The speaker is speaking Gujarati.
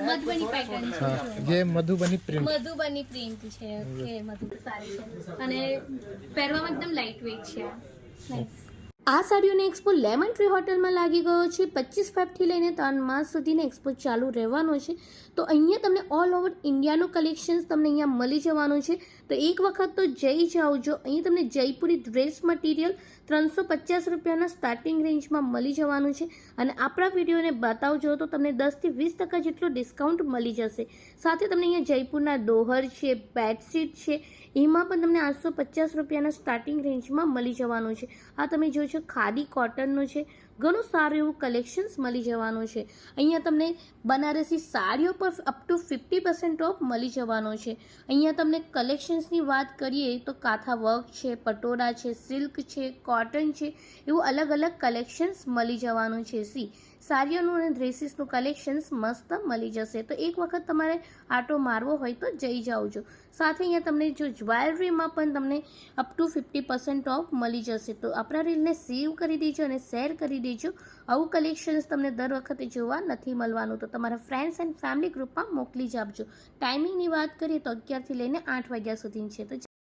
મધુબની પેટર્ન છે. જે મધુબની પ્રિન્ટ મધુબની પ્રિન્ટ છે ઓકે મધુ સારી છે. અને પહેરવામાં એકદમ લાઇટ વેટ છે. નાઇસ આ સાડીઓનો એક્સપો લેમન ટ્રી હોટલમાં લાગી ગયો છે. પચીસ ફેબથી લઈને ત્રણ માસ સુધીનો એક્સપો ચાલુ રહેવાનો છે. તો અહીંયા તમને ઓલ ઓવર ઇન્ડિયાનું કલેક્શન્સ તમને અહીંયા મળી જવાનું છે. તો એક વખત તો જઈ જાઓ જો. અહીંયા તમને જયપુરી ડ્રેસ મટીરિયલ ત્રણસો પચાસ રૂપિયાના સ્ટાર્ટિંગ રેન્જમાં મળી જવાનું છે. અને આપણા વિડીયોને બતાવજો તો તમને દસથી વીસ ટકા જેટલો ડિસ્કાઉન્ટ મળી જશે. સાથે તમને અહીંયા જયપુરના દોહર છે, બેડશીટ છે. એમાં પણ તમને આઠસો પચાસ રૂપિયાના સ્ટાર્ટિંગ રેન્જમાં મળી જવાનું છે. આ તમે જોઈ છો, ખાદી કોટનનું છે, ઘણું સારું એવું કલેક્શન્સ મળી જવાનું છે. અહીંયા તમને બનારસી સાડીઓ પર up to fifty percent off મળી જવાનો છે. અહીંયા તમને કલેક્શન્સની વાત કરીએ તો કાથા વર્ક છે, પટોળા છે સિલ્ક છે કોટન છે, એવું અલગ અલગ કલેક્શન્સ મળી જવાનું છે. સી સાડીઓનું અને ડ્રેસીસનું કલેક્શન્સ મસ્ત મળી જશે. તો એક વખત તમારે આટો મારવો હોય તો જઈ જાવજો સાથે અહીંયા તમને જો જ્વેલરીમાં પણ તમને up to fifty percent off મળી જશે. તો આપણા રીલને સેવ કરી દેજો અને શેર કરી દેજો. આવું કલેક્શન્સ તમને દર વખતે જોવા નથી મળવાનું. તો તમારા ફ્રેન્ડ્સ એન્ડ ફેમિલી ગ્રુપમાં મોકલી જ આપજો. ટાઈમિંગની વાત કરીએ તો અગિયારથી લઈને આઠ વાગ્યા સુધીની છે. તો